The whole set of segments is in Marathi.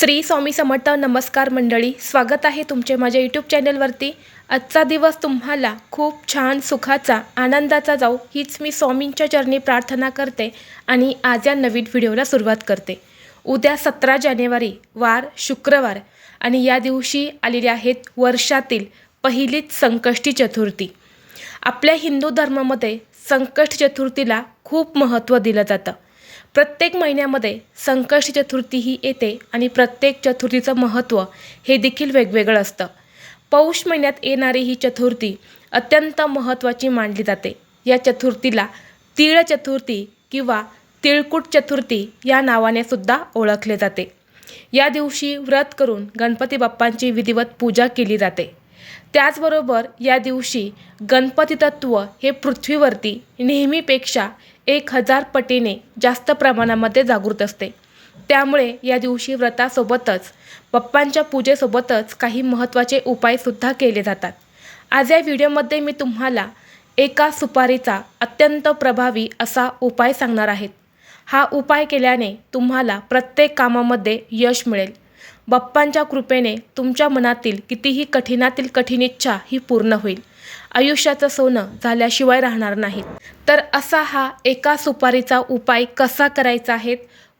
श्री स्वामी समर्थ नमस्कार मंडळी स्वागत आहे तुमचे माझ्या यूट्यूब चॅनलवरती. आजचा दिवस तुम्हाला खूप छान सुखाचा आनंदाचा जाऊ हीच मी स्वामींच्या चरणी प्रार्थना करते आणि आज या नवीन व्हिडिओला सुरुवात करते. उद्या सतरा जानेवारी वार शुक्रवार आणि या दिवशी आलेले आहेत वर्षातील पहिलीच संकष्टी चतुर्थी. आपल्या हिंदू धर्मामध्ये संकष्ट चतुर्थीला खूप महत्त्व दिलं जातं. प्रत्येक महिन्यामध्ये संकष्टी चतुर्थी ही येते आणि प्रत्येक चतुर्थीचं महत्त्व हे देखील वेगवेगळं असतं. पौष महिन्यात येणारी ही चतुर्थी अत्यंत महत्त्वाची मानली जाते. या चतुर्थीला तीळ चतुर्थी किंवा तिळकुट चतुर्थी या नावाने सुद्धा ओळखले जाते. या दिवशी व्रत करून गणपती बाप्पांची विधिवत पूजा केली जाते. त्याचबरोबर या दिवशी गणपती तत्व हे पृथ्वीवरती नेहमीपेक्षा एक हजार पटीने जास्त प्रमाणामध्ये जागृत असते. त्यामुळे या दिवशी व्रतासोबतच पप्पांच्या पूजेसोबतच काही महत्त्वाचे उपायसुद्धा केले जातात. आज या व्हिडिओमध्ये मी तुम्हाला एका सुपारीचा अत्यंत प्रभावी असा उपाय सांगणार आहेत हा उपाय केल्याने तुम्हाला प्रत्येक कामामध्ये यश मिळेल. बाप्पांच्या कृपेने तुमच्या मनातील कितीही कठीणातील कठीण इच्छा ही पूर्ण होईल. आयुष्याचं सोनं झाल्याशिवाय राहणार नाहीत. तर असा हा एका सुपारीचा उपाय कसा करायचा आहे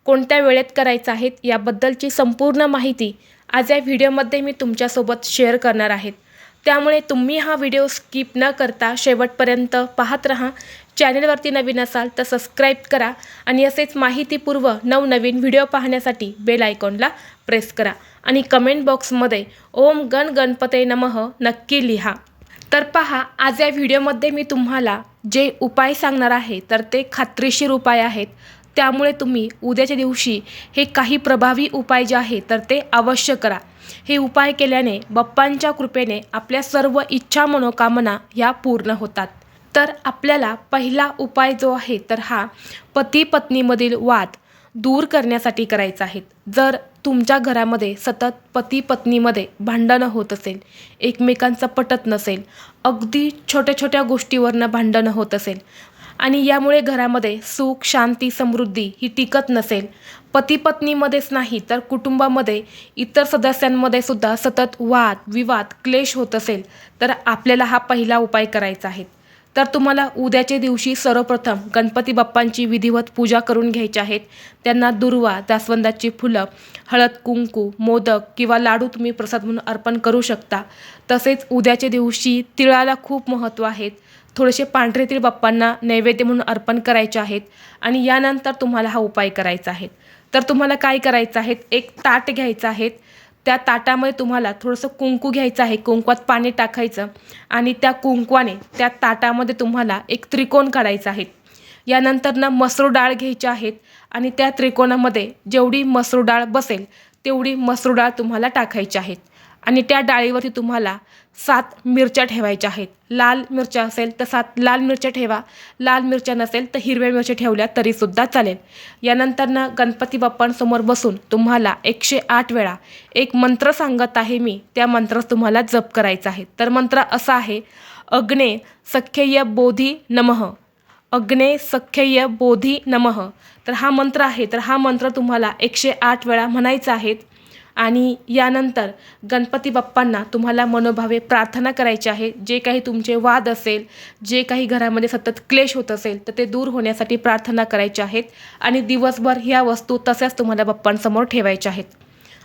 कोणत्या वेळेत करायचा आहे याबद्दलची संपूर्ण माहिती आज या व्हिडिओमध्ये मी तुमच्यासोबत शेअर करणार आहेत त्यामुळे तुम्ही हा व्हिडिओ स्किप न करता शेवटपर्यंत पाहत रहा. चॅनलवरती नवीन असाल तर सबस्क्राईब करा आणि असेच माहितीपूर्व नवनवीन व्हिडिओ पाहण्यासाठी बेल आयकॉनला प्रेस करा. आणि कमेंट बॉक्समध्ये ओम गण गणपते नमः नक्की लिहा. तर पहा आज या व्हिडिओमध्ये मी तुम्हाला जे उपाय सांगणार आहे तर ते खात्रीशीर उपाय आहेत. त्यामुळे तुम्ही उद्याच्या दिवशी हे काही प्रभावी उपाय जे आहे तर ते अवश्य करा. हे उपाय केल्याने बाप्पांच्या कृपेने आपल्या सर्व इच्छा मनोकामना ह्या पूर्ण होतात. तर आपल्याला पहिला उपाय जो आहे तर हा पती पत्नीमधील वाद दूर करण्यासाठी करायचा आहे. जर तुमच्या घरामध्ये सतत पती पत्नीमध्ये भांडणं होत असेल एकमेकांचं पटत नसेल अगदी छोट्या छोट्या गोष्टीवरनं भांडणं होत असेल आणि यामुळे घरामध्ये सुख शांती समृद्धी ही टिकत नसेल पती पत्नीमध्येच नाही तर कुटुंबामध्ये इतर सदस्यांमध्ये सुद्धा सतत वाद विवाद क्लेश होत असेल तर आपल्याला हा पहिला उपाय करायचा आहे. तर तुम्हाला उद्याच्या दिवशी सर्वप्रथम गणपती बाप्पांची विधिवत पूजा करून घ्यायची आहेत. त्यांना दुर्वा जास्वंदाची फुलं हळद कुंकू मोदक किंवा लाडू तुम्ही प्रसाद म्हणून अर्पण करू शकता. तसेच उद्याच्या दिवशी तिळाला खूप महत्त्व आहे थोडेसे पांढरे तीळ बाप्पांना नैवेद्य म्हणून अर्पण करायचे आहेत आणि यानंतर तुम्हाला हा उपाय करायचा आहे. तर तुम्हाला काय करायचं आहे? एक ताट घ्यायचं आहे. त्या ताटामध्ये तुम्हाला थोडंसं कुंकू घ्यायचं आहे कुंकवात पाणी टाकायचं आणि त्या कुंकवाने त्या ताटामध्ये तुम्हाला एक त्रिकोण काढायचा आहे. यानंतर ना मसूर डाळ घ्यायची आहेत आणि त्या त्रिकोणामध्ये जेवढी मसूर डाळ बसेल तेवढी मसूर डाळ तुम्हाला टाकायची आहेत आणि त्या डाळीवरती तुम्हाला सात मिरच्या ठेवायच्या आहेत. लाल मिरच्या असेल तर सात लाल मिरच्या ठेवा. लाल मिरच्या नसेल तर हिरव्या मिरच्या ठेवल्या तरीसुद्धा चालेल. यानंतरनं गणपती बाप्पांसमोर बसून तुम्हाला एकशे आठ वेळा एक मंत्र सांगत आहे मी. त्या मंत्र तुम्हाला जप करायचा आहे. तर मंत्र असा आहे अग्ने सख्यय बोधी नमः. अग्ने सख्यय बोधी नमः. तर हा मंत्र आहे. तर हा मंत्र तुम्हाला एकशे आठ वेळा म्हणायचा आहे. आणि यानंतर गणपती बाप्पांना तुम्हाला मनोभावे प्रार्थना करायची आहे. जे काही तुमचे वाद असेल जे काही घरामध्ये सतत क्लेश होत असेल तर ते दूर होण्यासाठी प्रार्थना करायच्या आहेत. आणि दिवसभर ह्या वस्तू तशाच तुम्हाला बाप्पांसमोर ठेवायच्या आहेत.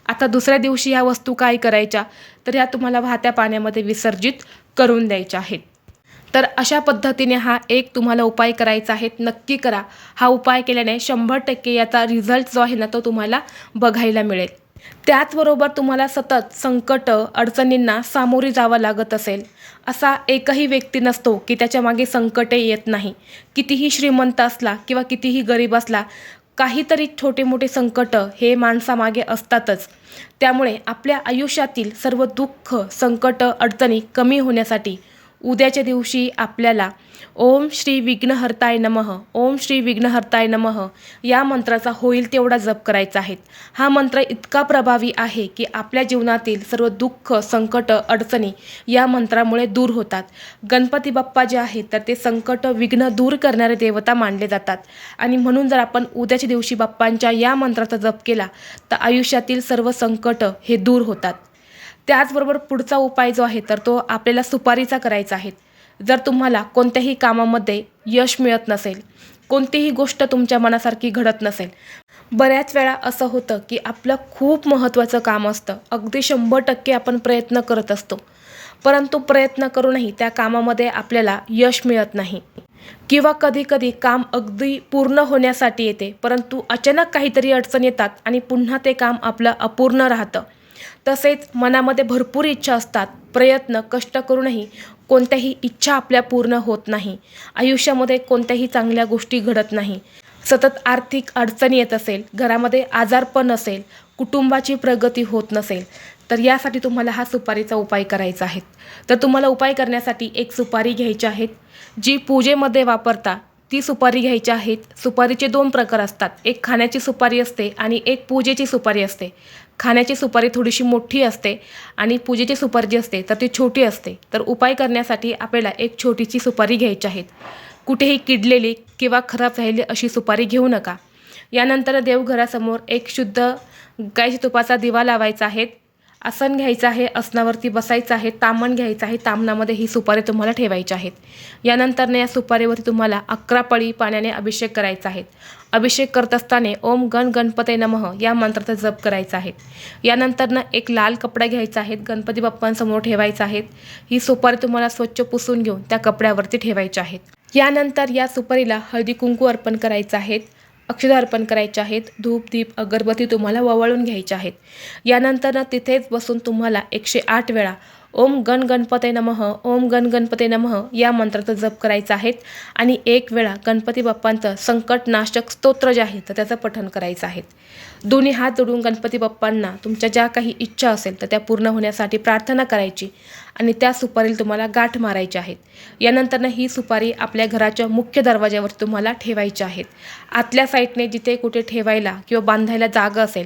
आता दुसऱ्या दिवशी ह्या वस्तू काय करायच्या? तर ह्या तुम्हाला वाहत्या पाण्यामध्ये विसर्जित करून द्यायच्या आहेत. तर अशा पद्धतीने हा एक तुम्हाला उपाय करायचा आहे. नक्की करा. हा उपाय केल्याने शंभर टक्के याचा रिझल्ट जो आहे ना तो तुम्हाला बघायला मिळेल. त्याचबरोबर तुम्हाला सतत संकट अडचणींना सामोरे जावं लागत असेल असा एकही व्यक्ती नसतो की त्याच्यामागे संकटे येत नाही. कितीही श्रीमंत असला किंवा कितीही गरीब असला काहीतरी छोटे मोठे संकट हे माणसामागे असतातच. त्यामुळे आपल्या आयुष्यातील सर्व दुःख संकट अडचणी कमी होण्यासाठी उद्याच्या दिवशी आपल्याला ओम श्री विघ्नहर्ताय नमः ओम श्री विघ्नहर्ताय नमः या मंत्राचा होईल तेवढा जप करायचा आहे. हा मंत्र इतका प्रभावी आहे की आपल्या जीवनातील सर्व दुःख संकट अडचणी या मंत्रामुळे दूर होतात. गणपती बाप्पा जे आहेत तर ते संकट विघ्न दूर करणारे देवता मानले जातात. आणि म्हणून जर आपण उद्याच्या दिवशी बाप्पांच्या या मंत्राचा जप केला तर आयुष्यातील सर्व संकट हे दूर होतात. त्याचबरोबर पुढचा उपाय जो आहे तर तो आपल्याला सुपारीचा करायचा आहे. जर तुम्हाला कोणत्याही कामामध्ये यश मिळत नसेल कोणतीही गोष्ट तुमच्या मनासारखी घडत नसेल बऱ्याच वेळा असं होतं की आपलं खूप महत्त्वाचं काम असतं. अगदी शंभर टक्के आपण प्रयत्न करत असतो. परंतु प्रयत्न करूनही त्या कामामध्ये आपल्याला यश मिळत नाही. किंवा कधीकधी काम अगदी पूर्ण होण्यासाठी येते परंतु अचानक काहीतरी अडचण येतात आणि पुन्हा ते काम आपलं अपूर्ण राहतं. तसेच मनामध्ये भरपूर इच्छा असतात. प्रयत्न कष्ट करूनही कोणत्याही इच्छा आपल्या पूर्ण होत नाही. आयुष्यामध्ये कोणत्याही चांगल्या गोष्टी घडत नाही. सतत आर्थिक अडचणी येत असेल घरामध्ये आजारपण असेल कुटुंबाची प्रगती होत नसेल तर यासाठी तुम्हाला हा सुपारीचा उपाय करायचा आहे. तर तुम्हाला उपाय करण्यासाठी एक सुपारी घ्यायची आहे जी पूजेमध्ये वापरता ती सुपारी घ्यायची आहेत. सुपारीचे दोन प्रकार असतात. एक खाण्याची सुपारी असते आणि एक पूजेची सुपारी असते. खाण्याची सुपारी थोडीशी मोठी असते आणि पूजेची सुपारी जी असते तर ती छोटी असते. तर उपाय करण्यासाठी आपल्याला एक छोटीची सुपारी घ्यायची आहेत. कुठेही किडलेली किंवा खराब झालेली अशी सुपारी घेऊ नका. यानंतर देवघरासमोर एक शुद्ध गायच्या तुपाचा दिवा लावायचा आहे. आसन घ्यायचं आहे आसनावरती बसायचं आहे तामण घ्यायचं आहे तामणामध्ये ही सुपारी तुम्हाला ठेवायची आहेत. यानंतरनं या सुपारीवरती तुम्हाला अकरा पळी पाण्याने अभिषेक करायचा आहे. अभिषेक करत असताना ओम गण गणपते नमः या मंत्राचा जप करायचा आहे. यानंतरनं एक लाल कपडा घ्यायचा आहे गणपती बाप्पांसमोर ठेवायचा आहे. ही सुपारी तुम्हाला स्वच्छ पुसून घेऊन त्या कपड्यावरती ठेवायच्या आहेत. यानंतर या सुपारीला हळदी कुंकू अर्पण करायचं आहे. अक्षदा अर्पण करायचे आहेत. धूप दीप अगरबत्ती तुम्हाला ववाळून घ्यायच्या आहेत. यानंतर तिथेच बसून तुम्हाला एकशे आठ वेळा ओम गण गणपते नमः ओम गण गणपते नमः या मंत्राचा जप करायचा आहे. आणि एक वेळा गणपती बाप्पांचं संकटनाशक स्तोत्र जे आहे तर त्याचं पठण करायचं आहे. दोन्ही हात जोडून गणपती बाप्पांना तुमच्या ज्या काही इच्छा असेल तर त्या पूर्ण होण्यासाठी प्रार्थना करायची आणि त्या सुपारीला तुम्हाला गाठ मारायची आहेत. यानंतरनं ही सुपारी आपल्या घराच्या मुख्य दरवाज्यावर तुम्हाला ठेवायची आहेत. आतल्या साईडने जिथे कुठे ठेवायला किंवा बांधायला जागा असेल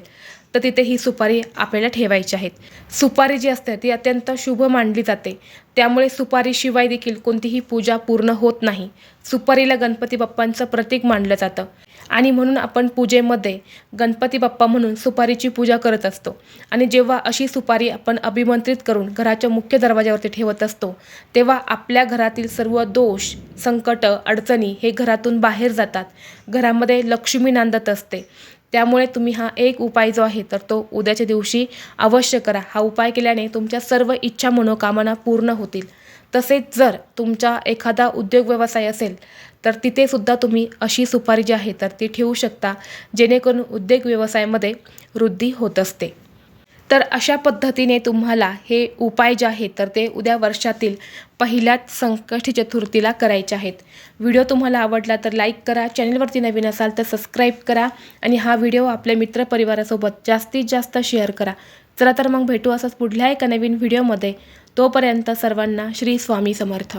तर तिथे ही सुपारी आपल्याला ठेवायची आहेत. सुपारी जी असते ती अत्यंत शुभ मानली जाते. त्यामुळे सुपारीशिवाय देखील कोणतीही पूजा पूर्ण होत नाही. सुपारीला गणपती बाप्पांचं प्रतीक मानलं जातं. आणि म्हणून आपण पूजेमध्ये गणपती बाप्पा म्हणून सुपारीची पूजा करत असतो. आणि जेव्हा अशी सुपारी आपण अभिमंत्रित करून घराच्या मुख्य दरवाज्यावरती ठेवत असतो तेव्हा आपल्या घरातील सर्व दोष संकट अडचणी हे घरातून बाहेर जातात. घरामध्ये लक्ष्मी नांदत असते. त्यामुळे तुम्ही हा एक उपाय जो आहे तर तो उद्याच्या दिवशी अवश्य करा. हा उपाय केल्याने तुमच्या सर्व इच्छा मनोकामना पूर्ण होतील. तसेच जर तुमचा एखादा उद्योग व्यवसाय असेल तर तिथेसुद्धा तुम्ही अशी सुपारी जी आहे तर ती ठेवू शकता जेणेकरून उद्योग व्यवसायामध्ये वृद्धी होत असते. तर अशा पद्धतीने तुम्हाला हे उपाय जे आहेत तर ते उद्या वर्षातील पहिल्याच संकष्टी चतुर्थीला करायचे आहेत. व्हिडिओ तुम्हाला आवडला तर लाईक करा चॅनलवरती नवीन असाल तर सबस्क्राईब करा आणि हा व्हिडिओ आपल्या मित्रपरिवारासोबत जास्तीत जास्त शेअर करा. चला तर मग भेटू असंच पुढल्या एका नवीन व्हिडिओमध्ये. तोपर्यंत सर्वांना श्री स्वामी समर्थ.